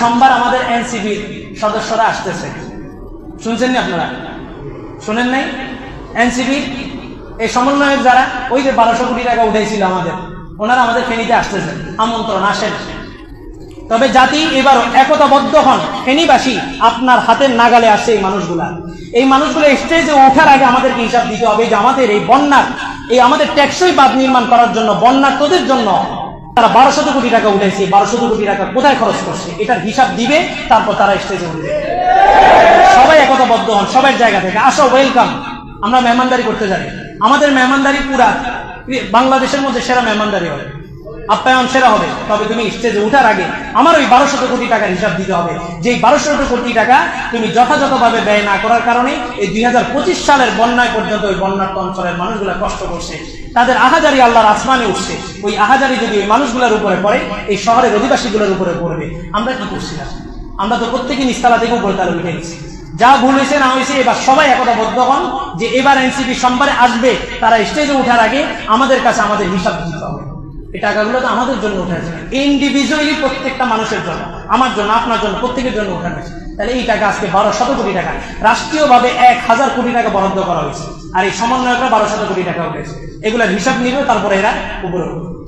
সোমবার আমাদের এনসিবি সদস্যরা আসতেছে। শুনছেন নি আপনারা? শুনেন নাই? এনসিবি এই সমন্বয়ক যারা, ওই যে বারোশো কোটি টাকা উঠেছিল আমাদের, ওনারা আমাদের ফেনীতে আসতেছে। আমন্ত্রণ, আসেন। তবে জাতি এবার একতাবদ্ধ হন। ফেনীবাসী আপনার হাতের নাগালে আসছে এই মানুষগুলা। এই মানুষগুলো স্টেজে ওঠার আগে আমাদেরকে হিসাব দিতে হবে যে আমাদের এই বন্যার, এই আমাদের টেকসই বাঁধ নির্মাণ করার জন্য, বন্যার তোদের জন্য তারা বারোশত কোটি টাকা উঠেছে বারোশত কোটি টাকা কোথায় খরচ করছে? এটার হিসাব দিবে, তারপর তারা স্টেজে উঠবে। সবাই একতাবদ্ধ হন, সবাই জায়গা থেকে। আসো ওয়েলকাম আমরা মেহমানদারি করতে যাই। আমাদের মেহমানদারি পুরা। বাংলাদেশের মধ্যে সেরা মেহমানদারি হবে। আপ্যায়ন সেরা হবে। তবে তুমি স্টেজে উঠার আগে আমার ওই বারোশত কোটি টাকার হিসাব দিতে হবে। যে বারোশত কোটি টাকা তুমি যথাযথভাবে ব্যয় না করার কারণে এই দুই হাজার পঁচিশ সালের বন্যায় পর্যন্ত ওই বন্যার্ত অঞ্চলের মানুষগুলা কষ্ট করছে। তাদের আহাজারি আল্লাহর আসমানে উঠছে। ওই আহাজারি যদি ওই মানুষগুলোর উপরে পড়ে, এই শহরের অধিবাসীগুলোর উপরে পড়বে। আমরা কি করছিলাম আমরা তো প্রত্যেকে নিস্তালা থেকে উপরে তারা উঠে গেছি। যা ভুল হয়েছে না হয়েছে, এবার সবাই একতাবদ্ধ হন যে এবার এনসিপি সোমবারে আসবে। তারা স্টেজে ওঠার আগে আমাদের কাছে আমাদের হিসাব দিতে হবে। এই টাকাগুলো তো আমাদের জন্য উঠেছে ইন্ডিভিজুয়ালি প্রত্যেকটা মানুষের জন্য, আমার জন্য, আপনার জন্য, প্রত্যেকের জন্য উঠানো হয়েছে তাহলে এই টাকা আজকে বারো শত কোটি টাকা। রাষ্ট্রীয়ভাবে এক হাজার কোটি টাকা বরাদ্দ করা হয়েছে। আর এই সমন্বয়করা বারো শত কোটি টাকা উঠেছে এগুলোর হিসাব নিবে, তারপরে এরা উপরে উঠবে।